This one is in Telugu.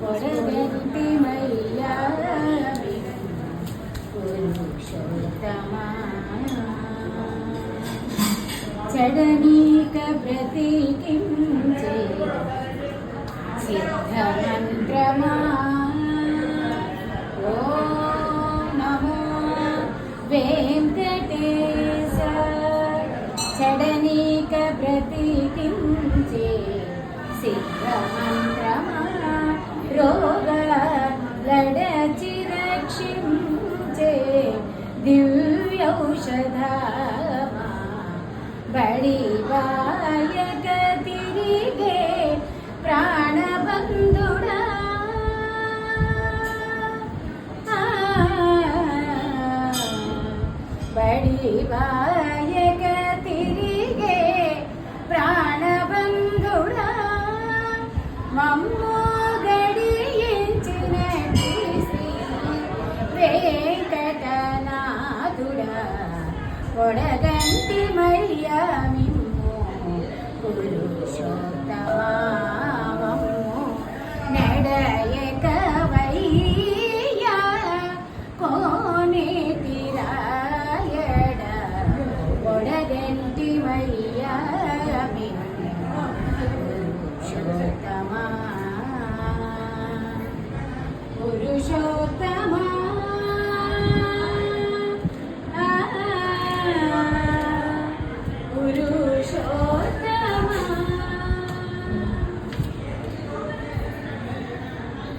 పొడగంటి మయ్యా పురుషోత్తమా చడనీక ప్రతీకించే సిద్ధమంత్రమా ఓ నమో వెంకటేశ చడనీక ప్రతీకించే సిద్ధమ రక్షించే దివ్యౌషధమా? బడి బాయక తిరిగే ప్రాణబంధుడా? ఆ, బడి బాయక తిరిగే ప్రాణబంధుడా? మమ్మో కొడగంటి పొడగంటి మరియా